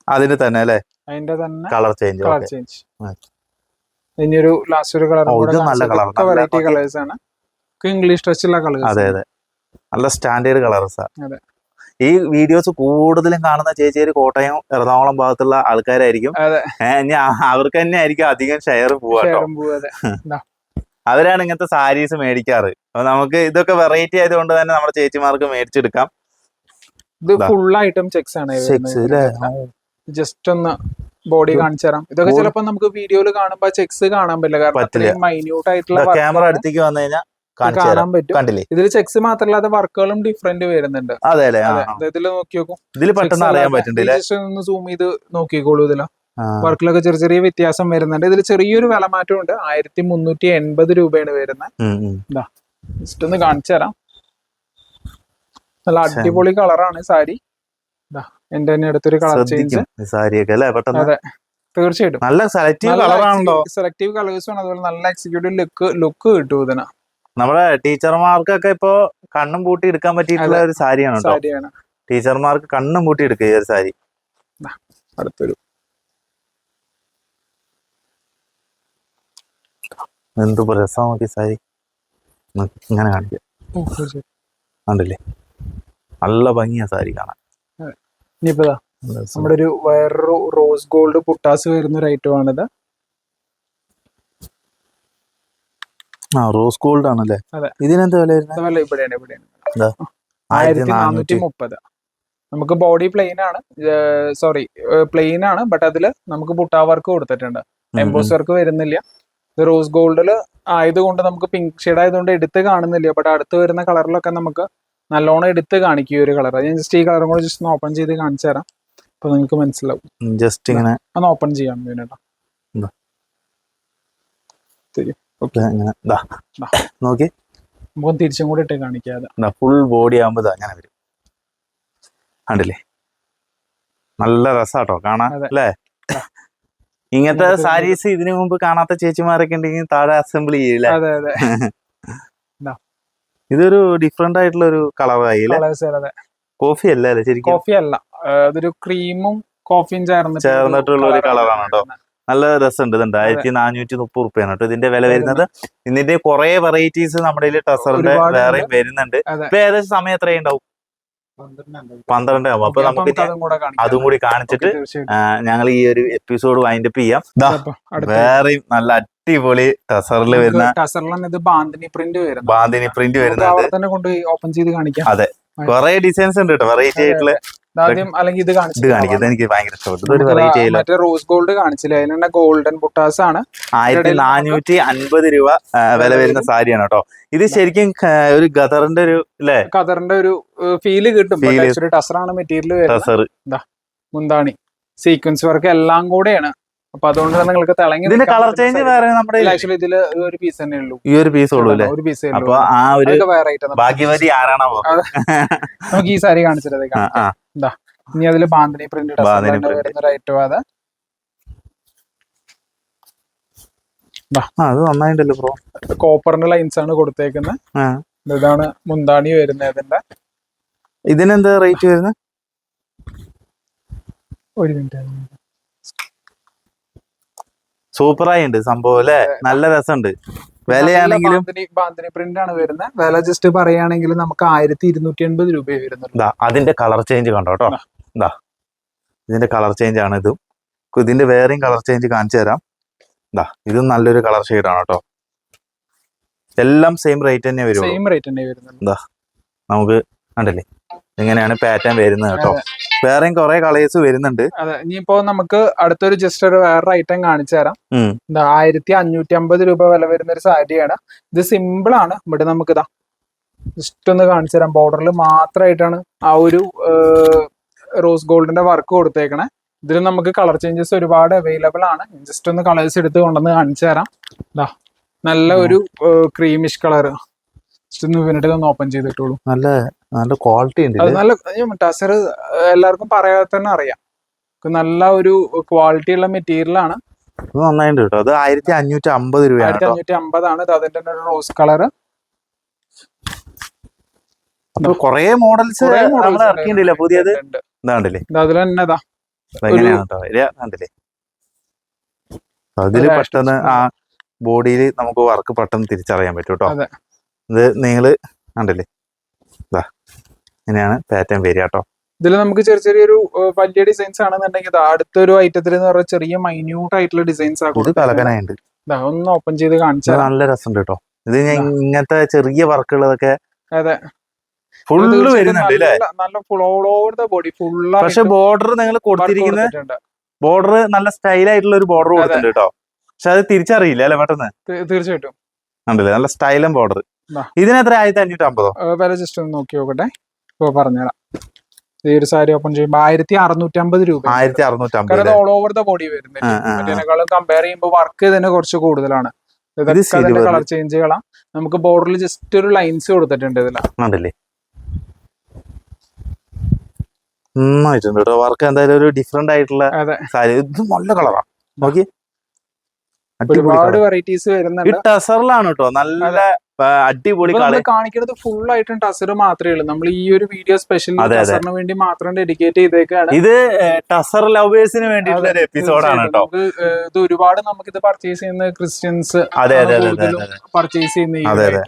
അതിന്റെ തന്നെ അല്ലേ? അതിന്റെ തന്നെ കളർ ചേഞ്ച് കളർ ചേഞ്ച് ഇനിയൊരു ലാസ്റ്റ് ഒരു കളർ നല്ല കളർ വെറൈറ്റി കളേഴ്സ് ആണ്. ഇംഗ്ലീഷ് ടച്ചുള്ള കളേഴ്സ് അതെ അതെ. നല്ല സ്റ്റാൻഡേർഡ് കളർ സാർ ഈ വീഡിയോസ് കൂടുതലും കാണുന്ന ചേച്ചേരി കോട്ടയം എറണാകുളം ഭാഗത്തുള്ള ആൾക്കാരായിരിക്കും. അവർക്ക് തന്നെ ആയിരിക്കും അധികം ഷെയർ പോവാട്ടോ ഷെയറും പൂ അതെ. അവരാണ് ഇങ്ങനത്തെ സാരീസ് മേടിക്കാറ്. അപ്പൊ നമുക്ക് ഇതൊക്കെ വെറൈറ്റി ആയതുകൊണ്ട് തന്നെ നമ്മുടെ ചേച്ചിമാർക്ക് മേടിച്ചെടുക്കാം. ഇത് ഫുൾ ഐറ്റം ചെക്സ് ആണ്? ജസ്റ്റ് ഒന്ന് ബോഡി കാണിച്ചു തരാം. ഇതൊക്കെ ചിലപ്പോ നമുക്ക് വീഡിയോയിൽ കാണുമ്പോ ചെക്സ് കാണാൻ പറ്റില്ല. കാരണം. മൈന്യൂട്ട് ആയിട്ടുള്ള ക്യാമറ അടുത്തേക്ക് വന്നു കഴിഞ്ഞാൽ കണ്ടില്ലേ? ഇതിൽ ചെക്സ് മാത്രമല്ലാതെ വർക്കുകളും ഡിഫറെന്റ് വരുന്നുണ്ട്. അതെ അല്ലേ ഇതിൽ നോക്കി നോക്കും ഇതിൽ പെട്ടെന്ന് അറിയാൻ പറ്റുന്നുണ്ട് സൂം ചെയ്ത് നോക്കിക്കോളൂ ഇതിൽ. വർക്കിലൊക്കെ ചെറിയ ചെറിയ വ്യത്യാസം വരുന്നുണ്ട്. ഇതിൽ ചെറിയൊരു വില മാറ്റം ഉണ്ട് ആയിരത്തി മുന്നൂറ്റി എൺപത് രൂപയാണ് വരുന്നത്. ജസ്റ്റ് ഒന്ന് കാണിച്ചു തരാം. നല്ല അടിപൊളി കളറാണ് സാരി. എന്റെ തന്നെ അടുത്തൊരു കളർ ചേഞ്ച് അതെ. തീർച്ചയായിട്ടും. നല്ല സെലക്റ്റീവ് കളറാണല്ലോ സെലക്റ്റീവ് കളേഴ്സും അതുപോലെ നല്ല എക്സിക്യൂട്ടീവ് ലുക്ക് ലുക്ക് കിട്ടും ഇതിന്. നമ്മുടെ ടീച്ചർമാർക്കൊക്കെ ഇപ്പോ കണ്ണും പൂട്ടി എടുക്കാൻ പറ്റിയിട്ടുള്ള ഒരു സാരിയാണ് കേട്ടോ സാരിയാണ്. ടീച്ചർമാർക്ക് കണ്ണും പൂട്ടി എടുക്കുക ഈ ഒരു സാരി. അടുത്തൊരു. എന്ത് രസം നോക്കി സാരി. ഇങ്ങനെ കാണിക്കാം. കണ്ടില്ലേ? നല്ല ഭംഗിയാ സാരി കാണാൻ. ഇനിയിപ്പോ നമ്മുടെ ഒരു വേറൊരു റോസ് ഗോൾഡ് പുട്ടാസ് വരുന്ന ഒരു ഐറ്റം ആണിത് ആ റോസ് ഗോൾഡ് ആണല്ലേ? അതെ. ഇതിനെന്താ വില വരുന്നത് ഇവിടെയാണ് ഇവിടെയാണ്. ആയിരത്തി നാനൂറ്റി മുപ്പത് നമുക്ക് ബോഡി പ്ലെയിൻ ആണ്. സോറി പ്ലെയിൻ ആണ് ബട്ട് അതിൽ നമുക്ക് പുട്ടാ വർക്ക് കൊടുത്തിട്ടുണ്ട്. എംബോസ് വർക്ക് വരുന്നില്ല. ഇത് റോസ് ഗോൾഡിൽ ആയതുകൊണ്ട് നമുക്ക് പിങ്ക് ഷെയ്ഡ് ആയതുകൊണ്ട് എടുത്ത് കാണുന്നില്ല. ബട്ട് അടുത്ത് വരുന്ന കളറിലൊക്കെ നമുക്ക് നല്ലോണം എടുത്ത് കാണിക്കും ഈ ഒരു കളർ ഞാൻ ജസ്റ്റ് ഈ കളറും കൂടെ ജസ്റ്റ് ഓപ്പൺ ചെയ്ത് കാണിച്ചു തരാം. അപ്പൊ നിങ്ങൾക്ക് മനസ്സിലാവും. ജസ്റ്റ് ഇങ്ങനെ ഒന്ന് ഓപ്പൺ ചെയ്യാം വേണ്ടിട്ടാ എന്താ? അങ്ങനെ. ദാ. നോക്കി. മുഖം തിരിച്ചും കൂടി ഇട്ട് കാണിക്കാതെ. ഫുൾ ബോഡി ആകുമ്പോ ദാ അങ്ങനെ വരും. കണ്ടില്ലേ? നല്ല രസാട്ടോ കാണാൻ അല്ലേ? ഇങ്ങനത്തെ സാരീസ് ഇതിനു മുമ്പ് കാണാത്ത ചേച്ചിമാരൊക്കെ ഉണ്ടെങ്കിൽ താഴെ അസംബിൾ ചെയ്യില്ല (laughs) ഇതൊരു ഡിഫറെന്റ് ആയിട്ടുള്ള ഒരു കളറായി കോഫി അല്ല അല്ലേ ശരിക്കും? കോഫി അല്ല. അതൊരു ക്രീമും കോഫിയും ചേർന്ന് ചേർന്നിട്ടുള്ള ഒരു colour-ആണ് കേട്ടോ. നല്ല രസമുണ്ട് ഇതുണ്ട്. ആയിരത്തി നാനൂറ്റി മുപ്പത് റുപ്യാണ് കേട്ടോ ഇതിന്റെ വില വരുന്നത്. ഇതിന്റെ കുറെ വെറൈറ്റീസ് നമ്മുടെ ടസറിന്റെ. വേറെയും വരുന്നുണ്ട്. ഇപ്പൊ ഏകദേശം സമയം എത്രയും ഉണ്ടാവും? പന്ത്രണ്ട് ആവും അപ്പൊ നമുക്ക് അതും കൂടെ കാണിച്ചിട്ട് ഞങ്ങൾ ഈ ഒരു എപ്പിസോഡ് വൈൻഡപ്പ് ചെയ്യാം. വേറെയും നല്ല അടിപൊളി ടസറിൽ വരുന്ന ടസറിലാണ് ബാന്തിനി പ്രിന്റ് വരുന്നത്. ബാന്തിനി പ്രിന്റ് വരുന്നത്. ഓപ്പൺ ചെയ്ത് കാണിക്കാം. അതെ. കുറെ ഡിസൈൻസ് ഉണ്ട് കേട്ടോ. വെറൈറ്റി ആയിട്ടുള്ള ആദ്യം അല്ലെങ്കിൽ ഇത് ഇത് കാണിക്കുന്നത് എനിക്ക് ഭയങ്കര ഇഷ്ടപ്പെട്ടു. ഇതൊരു വെറൈറ്റി മറ്റേ റോസ് ഗോൾഡ് കാണിച്ചില്ല? അതിൽ ഗോൾഡൻ പുട്ടാസ് ആണ്. ആയിരത്തി നാനൂറ്റി അൻപത് രൂപ വില വരുന്ന സാരിയാണ് കേട്ടോ. ഇത് ശരിക്കും ഒരു ഖദറിന്റെ ഒരു അല്ലേ ഖദറിന്റെ ഒരു ഫീൽ കിട്ടും. ടസറാണ് മെറ്റീരിയൽ വരുന്നത്. മുന്താണി. സീക്വൻസ് വർക്ക് എല്ലാം കൂടെയാണ്. അപ്പൊ അതുകൊണ്ട് തന്നെ നിങ്ങൾക്ക് തിളങ്ങി ഇതിന്റെ കളർ ചേഞ്ച് വേറെ നമ്മുടെ ആക്ച്വലി ഇതിൽ ഒരു പീസ് തന്നെ ഉള്ളൂ. ഈ ഒരു പീസ് ഉള്ളൂ അല്ലേ? ഒരു പീസ് അപ്പൊ ആ ഒരു വേറെ ആയിട്ട് ഭാഗ്യവതി ആരാണോ നമുക്ക് ഈ സാരി കാണിച്ചിട്ട് ആ. ഇനി അതിൽ ബാന്തിനി പ്രിന്റ് ഐറ്റം അത്. ബ്രോ കോപ്പറിന്റെ ലൈൻസ് ആണ് കൊടുത്തേക്കുന്നത്. ഇതാണ് മുന്താണി വരുന്നത് ഇതിന്റെ ഇതിനെന്താ റേറ്റ് വരുന്നത് ഒരു മിനിറ്റ് സൂപ്പറായി ഉണ്ട് സംഭവം അല്ലേ? നല്ല രസമുണ്ട് വിലയാണെങ്കിലും ബാന്തിനി പ്രിന്റ് ആണ് വരുന്നത് വില ജസ്റ്റ് പറയുകയാണെങ്കിൽ നമുക്ക് ആയിരത്തി ഇരുന്നൂറ്റി എൺപത് രൂപയെ അതിന്റെ കളർ ചേഞ്ച് കണ്ടോ കേട്ടോ ദാ. ഇതിന്റെ കളർ ചേഞ്ച് ആണ് ഇതും. ഇതിന്റെ വേറെയും കളർ ചേഞ്ച് കാണിച്ചു തരാം. ഇതാ ഇതും നല്ലൊരു കളർ ആണ് കേട്ടോ എല്ലാം സെയിം റേറ്റ് തന്നെ വരും സെയിം റേറ്റ് തന്നെ വരുന്നുള്ളൂ. നമുക്ക് കണ്ടില്ലേ? ഇങ്ങനെയാണ് പാറ്റേൺ വരുന്നത് കേട്ടോ വേറെയും കുറെ കളേഴ്സ് വരുന്നുണ്ട്. അതെ ഇനിയിപ്പോ നമുക്ക് അടുത്തൊരു ജസ്റ്റ് ഒരു വേറൊരു ഐറ്റം കാണിച്ചു തരാം. ആയിരത്തി അഞ്ഞൂറ്റി അമ്പത് രൂപ വില വരുന്ന ഒരു സാരിയാണ്. ഇത് സിമ്പിൾ ആണ് ഇവിടെ നമുക്ക് ഇതാ ജസ്റ്റ് ഒന്ന് കാണിച്ചു തരാം. ബോർഡറിൽ മാത്രമായിട്ടാണ് ആ ഒരു റോസ് ഗോൾഡിന്റെ വർക്ക് കൊടുത്തേക്കണേ. ഇതിൽ നമുക്ക് കളർ ചേഞ്ചസ് ഒരുപാട് അവൈലബിൾ ആണ്. ജസ്റ്റ് ഒന്ന് കളേഴ്സ് എടുത്ത് കൊണ്ടുവന്ന് കാണിച്ചു തരാം. നല്ല ഒരു ക്രീമിഷ് കളർ ജസ്റ്റ് ഒന്ന് ഒന്ന് ഓപ്പൺ ചെയ്തിട്ടുള്ളൂ നല്ല നല്ല ക്വാളിറ്റി ഉണ്ട് അത് നല്ല ടസർ എല്ലാവർക്കും പറയാതെ തന്നെ അറിയാം. നല്ല ഒരു ക്വാളിറ്റി ഉള്ള മെറ്റീരിയൽ ആണ്. ഇത് നന്നായിട്ടുണ്ട് കേട്ടോ. അത് ആയിരത്തി അഞ്ഞൂറ്റി അമ്പത് രൂപയാണ് ആയിരത്തി കേട്ടോ. അഞ്ഞൂറ്റി അമ്പതാണ് ഇത് അതിന്റെ തന്നെ ഒരു റോസ് കളർ അപ്പൊ കൊറേ മോഡൽസ് പുതിയത്? ഇതാണ്ടില്ലേ? അതിൽ തന്നെ ഇതാ. അതിൽ പെട്ടെന്ന് ആ ബോഡിയിൽ നമുക്ക് വർക്ക് പെട്ടെന്ന് തിരിച്ചറിയാൻ പറ്റും കേട്ടോ. ഇത് നിങ്ങൾ കണ്ടില്ലേ? ഇതാ ഇങ്ങനെയാണ് പാറ്റേൺ വരിക കേട്ടോ. ഇതിൽ നമുക്ക് ചെറിയ ചെറിയൊരു വലിയ ഡിസൈൻസ് ആണെന്നുണ്ടെങ്കിൽ അടുത്തൊരു ഐറ്റത്തിൽ എന്ന് പറഞ്ഞാൽ ചെറിയ മൈന്യൂട്ട് ആയിട്ടുള്ള ഡിസൈൻസ് ഇത് കലക്കനായുണ്ട് ഇതാ ഒന്ന് ഓപ്പൺ ചെയ്ത് കാണിച്ചാൽ നല്ല രസമുണ്ട് കേട്ടോ. ഇത് ഞാൻ ഇങ്ങനത്തെ ചെറിയ വർക്കുകളൊക്കെ അതെ. ഫുള്ള് വരുന്നുണ്ട് നല്ല full all over the body full പക്ഷെ ബോർഡർ നിങ്ങൾ കൊടുത്തിരിക്കുന്ന ബോർഡർ നല്ല സ്റ്റൈൽ ആയിട്ടുള്ള ഒരു ബോർഡർ കൊടുത്തിട്ടുണ്ട് കേട്ടോ. പക്ഷെ അത് തിരിച്ചറിയില്ല അല്ലെ പെട്ടെന്ന്? തീർച്ചയായിട്ടും. നല്ല സ്റ്റൈലും ബോർഡർ ദാ. ഇതിന് എത്ര ആയിരത്തി അഞ്ഞൂറ്റി അമ്പതോ? വില ജസ്റ്റ് ഒന്ന് നോക്കി നോക്കട്ടെ. ഇപ്പൊ പറഞ്ഞുതരാം. ഈ ഒരു സാരി ഓപ്പൺ ചെയ്യുമ്പോൾ ആയിരത്തി അറുന്നൂറ്റി അമ്പത് രൂപ. ആയിരത്തി അറുന്നൂറ്റി അമ്പത് ഓൾ ഓവർ ദ ബോഡി വരുന്നത് കമ്പയർ ചെയ്യുമ്പോൾ വർക്ക് ഇതിന് കുറച്ച് കൂടുതലാണ്. കളർ ചേഞ്ച് ചെയ്യണം. നമുക്ക് ബോർഡറിൽ ജസ്റ്റ് ഒരു ലൈൻസ് കൊടുത്തിട്ടുണ്ട് ഇതിലെ. കണ്ടില്ലേ നന്നായിട്ടുണ്ട് കേട്ടോ. വർക്ക് എന്തായാലും ഒരു ഡിഫറെന്റ് ആയിട്ടുള്ള സാരി. ഇത് നല്ല കളറാണ് നോക്കി. ഒരുപാട്. വെറൈറ്റീസ് വരുന്നുണ്ട്. ടസറിലാണ് കേട്ടോ. നല്ല അടിപൊളി കാണിക്കുന്നത് ഫുൾ ആയിട്ടും ടസർ മാത്രമേ ഉള്ളൂ. നമ്മൾ ഈ ഒരു വീഡിയോ സ്പെഷ്യൽ. ടസറിന് വേണ്ടി മാത്രം ഡെഡിക്കേറ്റ് ചെയ്തേക്കാണ്. ഇത് ടസർ ലവേഴ്സിന് വേണ്ടിയിട്ടുള്ള ഒരു എപ്പിസോഡാണ് കേട്ടോ. ഇത് ഒരുപാട് നമുക്ക് ഇത് പർച്ചേസ് ചെയ്യുന്ന ക്രിസ്ത്യൻസ് പർച്ചേസ് ചെയ്യുന്ന.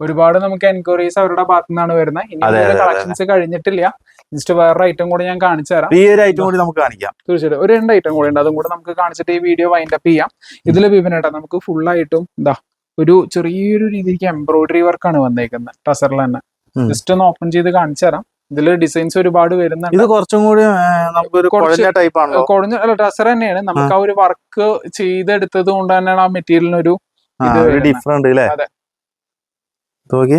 ഒരുപാട് നമുക്ക് എൻക്വയറീസ് അവരുടെ ഭാഗത്തു നിന്നാണ് വരുന്നത്. ഇനി. കളക്ഷൻസ് കഴിഞ്ഞിട്ടില്ല. ജസ്റ്റ് വേറൊരു ഐറ്റം കൂടി ഞാൻ കാണിച്ചു തരാം. ഈ ഒരു ഐറ്റം കൂടി നമുക്ക് കാണിക്കാം. തീർച്ചയായിട്ടും. ഒരു രണ്ട് ഐറ്റം കൂടി ഉണ്ട്. അതും കൂടെ നമുക്ക് കാണിച്ചിട്ട് ഈ വീഡിയോ വൈൻഡ് അപ്പ് ചെയ്യാം. ഇതിൽ വിപിനേട്ടാ നമുക്ക് ഫുൾ ആയിട്ടും ഇതാ ഒരു ചെറിയൊരു രീതിക്ക് എംബ്രോയിഡറി വർക്കാണ് വന്നേക്കുന്നത് ട്രസറിൽ തന്നെ. ജസ്റ്റ് ഒന്ന് ഓപ്പൺ ചെയ്ത് കാണിച്ചു തരാം. ഇതിൽ ഡിസൈൻസ് ഒരുപാട് വരുന്നുണ്ട്. ഇത് കുറച്ചും കൂടി കുഴഞ്ഞ അല്ല ടസർ തന്നെയാണ്. നമുക്ക് ആ. ഒരു വർക്ക് ചെയ്തെടുത്തത് കൊണ്ട് തന്നെയാണ് ആ മെറ്റീരിയലിന് ഒരു. ഡിഫറെന്റ് അതെ. നോക്കി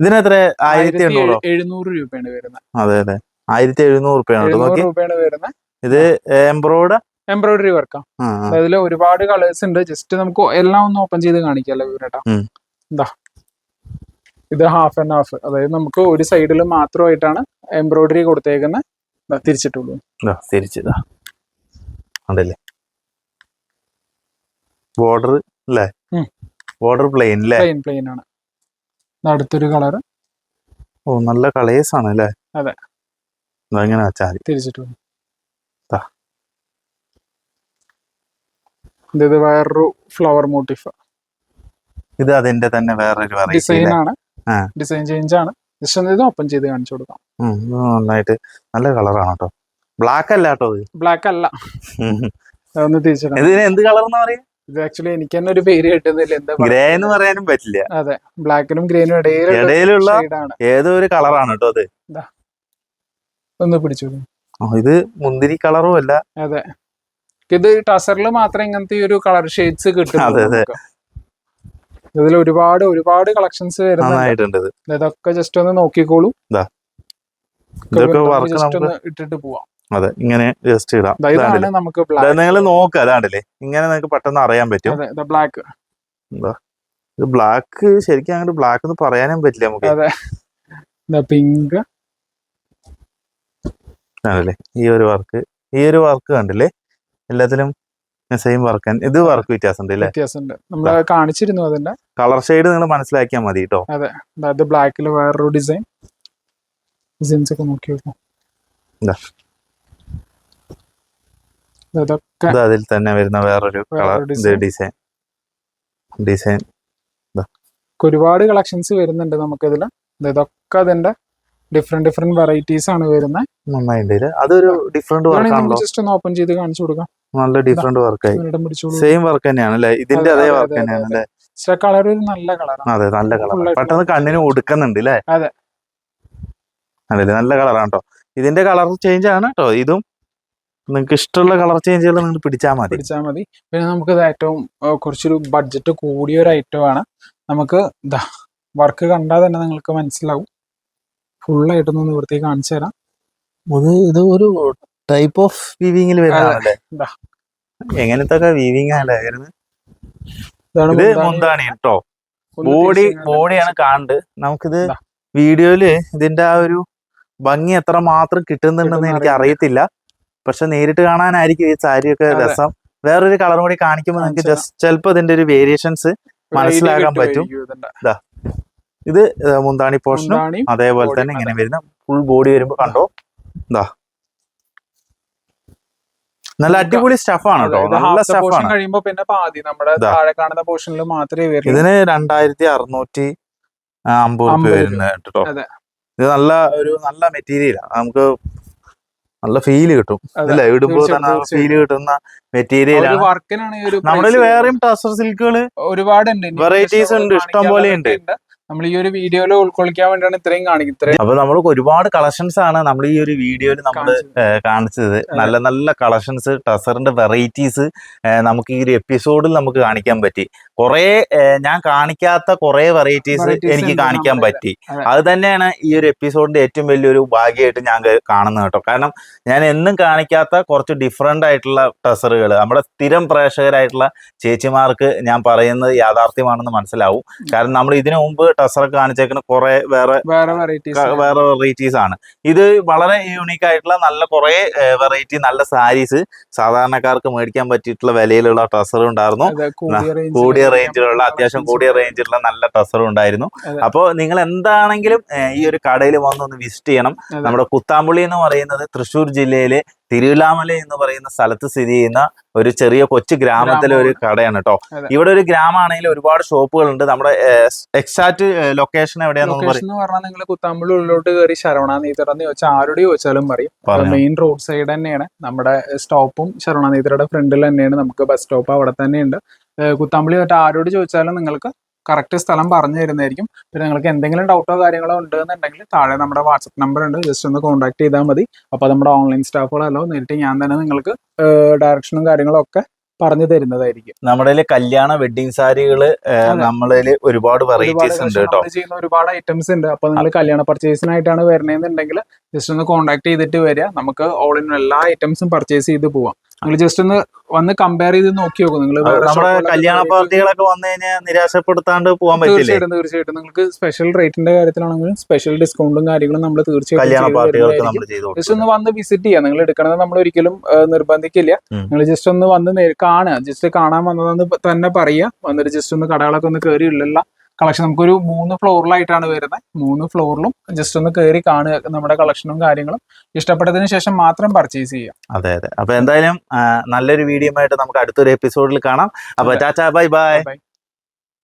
ഇതിനെത്ര ആയിരത്തി എഴുന്നൂറ് രൂപയാണ് വരുന്നത് അതെ അതെ. ആയിരത്തി എഴുന്നൂറ് രൂപയാണ് ഇത് എംബ്രോയിഡ് എംബ്രോയിഡറി വർക്കാ. അതിൽ ഒരുപാട് കളേഴ്സ് ഉണ്ട് ജസ്റ്റ് നമുക്ക് എല്ലാം ഒന്ന് ഓപ്പൺ ചെയ്ത് കാണിക്കാല്ലോ ഇവരേട്ടാ. എന്താ ഇത് ഹാഫ് ആൻഡ് ഹാഫ്. അതായത് നമുക്ക് ഒരു സൈഡിൽ മാത്രമായിട്ടാണ് എംബ്രോയിഡറി കൊടുത്തേക്കുന്ന. തിരിച്ചിട്ടുള്ളൂ. തിരിച്ചതാ ഉണ്ടല്ലേ ബോർഡർ അല്ലേ ബോർഡർ പ്ലെയിൻ അല്ലേ പ്ലെയിൻ പ്ലെയിൻ ആണ്. അടുത്തൊരു കളർ ഓ നല്ല കളേഴ്സ് ആണ് അല്ലേ അതെ. തിരിച്ചിട്ടുള്ളൂ. ഇത് വേറൊരു ഫ്ലവർ മോട്ടീഫ് ഇത് അതിന്റെ തന്നെ വേറൊരു ഡിസൈൻ ആണ്. ഡിസൈൻ ചേഞ്ച് ആണ്. ജസ്റ്റ് ഒന്ന് ഇത് ഓപ്പൺ ചെയ്ത് കാണിച്ചു കൊടുക്കാം. നന്നായിട്ട് നല്ല കളറാണ് കേട്ടോ ബ്ലാക്ക് അല്ല കേട്ടോ ഇത്. ബ്ലാക്ക് അല്ല. (laughs) അതൊന്ന് തിരിച്ചിടാം ഇതിന് എന്ത് കളർ എന്ന് പറയും? ഇത് ആക്ച്വലി എനിക്ക് തന്നെ ഒരു പേര് കിട്ടുന്നില്ല. എന്താ ഗ്രേ എന്ന് പറയാനും പറ്റില്ല. അതെ. ബ്ലാക്കിനും ഗ്രേനും ഇടയിലുള്ള ഏതോ ഒരു കളറാണ് കേട്ടോ അത് ഒന്ന് പിടിച്ചു ഇത് മുന്തിരി കളറും അല്ല. അതെ. ഇത് ടസറിൽ മാത്രം ഇങ്ങനത്തെ ഒരു കളർ ഷെയ്ഡ്സ് കിട്ടും. ഇതിൽ ഒരുപാട് ഒരുപാട് കളക്ഷൻസ് വരുന്നുണ്ട്. ഇതൊക്കെ ജസ്റ്റ് ഒന്ന് നോക്കിക്കോളൂ. ഇട്ടിട്ട് പോവാം. അതെ ഇങ്ങനെ ജസ്റ്റ് ഇടാം. നമുക്ക് നിങ്ങൾ നോക്കുക അതാണ്ടല്ലേ? ഇങ്ങനെ നിങ്ങൾക്ക് പെട്ടെന്ന് അറിയാൻ പറ്റും. ബ്ലാക്ക് ഇത് ബ്ലാക്ക് ശരിക്കും അങ്ങോട്ട് ബ്ലാക്ക് എന്ന് പറയാനും പറ്റില്ല നമുക്ക്. അതെ. പിങ്ക് ആണല്ലേ? ഈ ഒരു വർക്ക് ഈ ഒരു വർക്ക് കണ്ടില്ലേ? എല്ലാത്തിലും സെയിം വർക്ക് ഇത് വർക്ക് വ്യത്യാസമുണ്ട് അല്ലേ? വ്യത്യാസമുണ്ട്. നമ്മൾ കാണിച്ചിരുന്നു അതിന്റെ കളർ ഷെയ്ഡ് നിങ്ങൾ മനസ്സിലാക്കിയാൽ മതി കേട്ടോ അതായത് ബ്ലാക്കിൽ വേറൊരു ഡിസൈൻ ഡിസൈൻസ് ഒക്കെ നോക്കി നോക്കാം. ഇതൊക്കെ അതിൽ തന്നെ വരുന്ന വേറൊരു കളർ ഡിസൈൻ ഡിസൈൻ ഒരുപാട് കളക്ഷൻസ് വരുന്നുണ്ട് നമുക്ക് നമുക്കിതിൽ ഇതൊക്കെ അതിന്റെ ഡിഫറെന്റ് ഡിഫറെന്റ് വെറൈറ്റീസ് ആണ് വരുന്നത്. നന്നായിട്ടുണ്ട് അതൊരു ഡിഫറെന്റ് ജസ്റ്റ് ഒന്ന് ഓപ്പൺ ചെയ്ത് കാണിച്ചു കൊടുക്കാം. നല്ല ഡിഫറെന്റ് വർക്കായി സെയിം വർക്ക് തന്നെയാണ് അല്ലെ? ഇതിന്റെ അതേ വർക്ക് തന്നെയാണ് അല്ലെ? കളർ നല്ല കളറാണ്. അതെ നല്ല കളർ പെട്ടെന്ന് കണ്ണിന് ഒടുക്കുന്നുണ്ട് അല്ലേ? അതെ. അതെ നല്ല കളറാണ് കേട്ടോ. ഇതിന്റെ കളർ ചേഞ്ച് ആണ് കേട്ടോ. ഇതും നിങ്ങൾക്ക് ഇഷ്ടമുള്ള കളർ ചേഞ്ചുകൾ നിങ്ങൾ പിടിച്ചാൽ മതി. പിടിച്ചാൽ മതി. പിന്നെ നമുക്ക് ഇത് ഏറ്റവും കുറച്ചൊരു ബഡ്ജറ്റ് കൂടിയ ഒരു ഐറ്റം ആണ്. നമുക്ക് വർക്ക് കണ്ടാൽ തന്നെ നിങ്ങൾക്ക് മനസ്സിലാവും. ഫുള്ളായിട്ടൊന്ന് നിവൃത്തി കാണിച്ചു തരാം. ഇത് ഇത് ഒരു ടൈപ്പ് ഓഫ് വീവിങ്ങിൽ വരുന്നതല്ലേ. എങ്ങനത്തെ വീവിങ് അല്ലേ? വരുന്നത്? ഇത് മുന്താണി. കേട്ടോ. ബോഡി ബോഡിയാണ് കാണുന്നത് നമുക്കിത്. വീഡിയോയിൽ ഇതിന്റെ ആ ഒരു ഭംഗി എത്ര മാത്രം കിട്ടുന്നുണ്ടെന്ന് കിട്ടുന്ന എനിക്ക് അറിയത്തില്ല. പക്ഷെ നേരിട്ട് കാണാനായിരിക്കും ഈ സാരിയൊക്കെ. രസം. വേറൊരു കളർ കൂടി കാണിക്കുമ്പോൾ നിങ്ങൾക്ക് ജസ്റ്റ് ചിലപ്പോൾ ഇതിന്റെ ഒരു വേരിയേഷൻസ് മനസ്സിലാക്കാൻ പറ്റും. ഇത് മുന്താണി പോർഷനും അതേപോലെ തന്നെ ഇങ്ങനെ വരുന്ന ഫുൾ ബോഡി വരുമ്പോ കണ്ടോ? ഇതാ നല്ല അടിപൊളി സ്റ്റഫാണ് കേട്ടോ നല്ല സ്റ്റഫാണ് കഴിയുമ്പോ പിന്നെ പാതി നമ്മുടെ. താഴെ കാണുന്ന പോർഷനിൽ മാത്രമേ വരുള്ളൂ ഇതിന് രണ്ടായിരത്തി അറുന്നൂറ്റി അമ്പത് രൂപ. വരുന്നത് കേട്ടോ. ഇത് നല്ല ഒരു നല്ല മെറ്റീരിയലാണ് നമുക്ക് നല്ല ഫീൽ കിട്ടും അല്ലേ ഇടുമ്പോ ഇടുമ്പോൾ തന്നെ. ഫീൽ കിട്ടുന്ന മെറ്റീരിയൽ നമ്മുടെ വേറെയും ടസർ സിൽക്കുകൾ ഒരുപാട് വെറൈറ്റീസ് ഉണ്ട്, ഇഷ്ടം പോലെ ഉണ്ട്. നമ്മൾ ഈ ഒരു വീഡിയോയിൽ ഉൾക്കൊള്ളിക്കാൻ വേണ്ടിയാണ് ഇത്രയും കാണിക്കുന്നത്. അപ്പൊ നമ്മൾ ഒരുപാട് കളക്ഷൻസ് ആണ് നമ്മൾ ഈ ഒരു വീഡിയോയിൽ നമ്മൾ കാണിച്ചത്. നല്ല നല്ല കളക്ഷൻസ് ടസറിന്റെ വെറൈറ്റീസ് നമുക്ക് ഈ ഒരു എപ്പിസോഡിൽ നമുക്ക് കാണിക്കാൻ പറ്റി. കുറെ ഞാൻ കാണിക്കാത്ത കുറെ വെറൈറ്റീസ് എനിക്ക് കാണിക്കാൻ പറ്റി. അത്. തന്നെയാണ് ഈ ഒരു എപ്പിസോഡിന്റെ ഏറ്റവും വലിയൊരു ഭാഗ്യമായിട്ട് ഞാൻ കാണുന്നത് കേട്ടോ. കാരണം ഞാൻ എന്നും കാണിക്കാത്ത കുറച്ച് ഡിഫറെന്റ് ആയിട്ടുള്ള ടസറുകൾ നമ്മുടെ സ്ഥിരം പ്രേക്ഷകരായിട്ടുള്ള ചേച്ചിമാർക്ക് ഞാൻ പറയുന്നത് യാഥാർത്ഥ്യമാണെന്ന് മനസ്സിലാവും. കാരണം നമ്മൾ ഇതിനു മുമ്പ് ടസറൊക്കെ കാണിച്ചേക്കുന്ന കുറെ വേറെ വേറെ വെറൈറ്റീസ് വേറെ വെറൈറ്റീസ് ആണ്. ഇത് വളരെ യൂണീക്ക് ആയിട്ടുള്ള നല്ല കുറെ വെറൈറ്റി നല്ല സാരീസ് സാധാരണക്കാർക്ക് മേടിക്കാൻ പറ്റിയിട്ടുള്ള വിലയിലുള്ള ടസറും ഉണ്ടായിരുന്നു. കൂടിയ റേഞ്ചിലുള്ള അത്യാവശ്യം കൂടിയ റേഞ്ചിലുള്ള നല്ല ടസറും ഉണ്ടായിരുന്നു. അപ്പോൾ നിങ്ങൾ എന്താണെങ്കിലും ഈ ഒരു കടയിൽ വന്ന് ഒന്ന് വിസിറ്റ് ചെയ്യണം. നമ്മുടെ കുത്താമ്പുള്ളി എന്ന് പറയുന്നത് തൃശ്ശൂർ ജില്ലയിലെ തിരുവിലാമല എന്ന് പറയുന്ന സ്ഥലത്ത് സ്ഥിതി ചെയ്യുന്ന ഒരു ചെറിയ കൊച്ചു ഗ്രാമത്തിലെ ഒരു കടയാണ് കേട്ടോ ഇവിടെ ഒരു ഗ്രാമമാണെങ്കിൽ ഒരുപാട് ഷോപ്പുകൾ ഉണ്ട് നമ്മുടെ എക്സാക്ട് ലൊക്കേഷൻ എവിടെയാണെന്ന് പറഞ്ഞാൽ നിങ്ങൾ കുത്താമ്പള്ളി ഉള്ളിലോട്ട് കയറി ശരവണ നീതറന്ന് ചോദിച്ചാൽ ആരോട് ചോദിച്ചാലും പറയും. മെയിൻ റോഡ് സൈഡ് തന്നെയാണ്. നമ്മുടെ സ്റ്റോപ്പും ശരവണ നീതറയുടെ ഫ്രണ്ടിൽ തന്നെയാണ്. നമുക്ക് ബസ് സ്റ്റോപ്പ് അവിടെ തന്നെയുണ്ട്. കുത്താമ്പുള്ളി കുത്താമ്പള്ളി തൊട്ട് ആരോട് ചോദിച്ചാലും നിങ്ങൾക്ക് കറക്റ്റ് സ്ഥലം പറഞ്ഞു തരുന്നതായിരിക്കും. പിന്നെ നിങ്ങൾക്ക് എന്തെങ്കിലും ഡൗട്ടോ കാര്യങ്ങളോ ഉണ്ടെന്നുണ്ടെങ്കിൽ താഴെ നമ്മുടെ വാട്സപ്പ് നമ്പർ ഉണ്ട്. ജസ്റ്റ് ഒന്ന് കോൺടാക്ട് ചെയ്താൽ മതി. അപ്പോൾ നമ്മുടെ ഓൺലൈൻ സ്റ്റാഫുകളല്ലോ നേരിട്ട് ഞാൻ തന്നെ നിങ്ങൾക്ക് ഡയറക്ഷനും കാര്യങ്ങളും ഒക്കെ പറഞ്ഞു തരുന്നതായിരിക്കും. നമ്മുടെ കല്യാണ വെഡിങ് സാരികൾ. നമ്മളിൽ ഒരുപാട് വെറൈറ്റീസ് ഉണ്ട് കേട്ടോ. ചെയ്യുന്ന ഒരുപാട് ഐറ്റംസ് ഉണ്ട്. അപ്പൊ നിങ്ങൾ കല്യാണ പർച്ചേസിനായിട്ടാണ് വരുന്നതെന്നുണ്ടെങ്കിൽ ജസ്റ്റ് ഒന്ന് കോൺടാക്ട് ചെയ്തിട്ട് വരിക. നമുക്ക് ഓൾ ഇൻ എല്ലാ ഐറ്റംസും പർച്ചേസ് ചെയ്ത് പോവാം. നിങ്ങൾ ജസ്റ്റ് ഒന്ന് വന്ന് കമ്പയർ ചെയ്ത് നോക്കി നോക്കും. നിങ്ങൾ നമ്മുടെ കല്യാണ പാർട്ടികളൊക്കെ വന്നു കഴിഞ്ഞാൽ നിരാശപ്പെടുത്താണ്ട് പോകാൻ പറ്റില്ലേ? തീർച്ചയായിട്ടും തീർച്ചയായിട്ടും. നിങ്ങൾക്ക് സ്പെഷ്യൽ റേറ്റിന്റെ കാര്യത്തിലാണെങ്കിലും സ്പെഷ്യൽ ഡിസ്കൗണ്ടും കാര്യങ്ങളും നമ്മൾ തീർച്ചയായിട്ടും ജസ്റ്റ് ഒന്ന് വന്ന് വിസിറ്റ് ചെയ്യാം. നിങ്ങൾ എടുക്കണത് നമ്മൾ ഒരിക്കലും നിർബന്ധിക്കില്ല. നിങ്ങൾ ജസ്റ്റ് ഒന്ന് വന്ന് കാണുക. ജസ്റ്റ് കാണാൻ വന്നതെന്ന് തന്നെ പറയുക. വന്നിട്ട് ജസ്റ്റ് ഒന്ന് കടകളൊക്കെ ഒന്ന് കയറി ഉള്ള കളക്ഷൻ നമുക്കൊരു മൂന്ന് ഫ്ലോറിലായിട്ടാണ് വരുന്നത് മൂന്ന് ഫ്ലോറിലും ജസ്റ്റ് ഒന്ന് കയറി കാണുക നമ്മുടെ കളക്ഷനും കാര്യങ്ങളും. ഇഷ്ടപ്പെട്ടതിന് ശേഷം മാത്രം പർച്ചേസ് ചെയ്യാം അതെ അതെ. അപ്പൊ എന്തായാലും നല്ലൊരു വീഡിയോ ആയിട്ട് നമുക്ക് അടുത്തൊരു എപ്പിസോഡിൽ കാണാം. അപ്പൊ. Tata bye bye.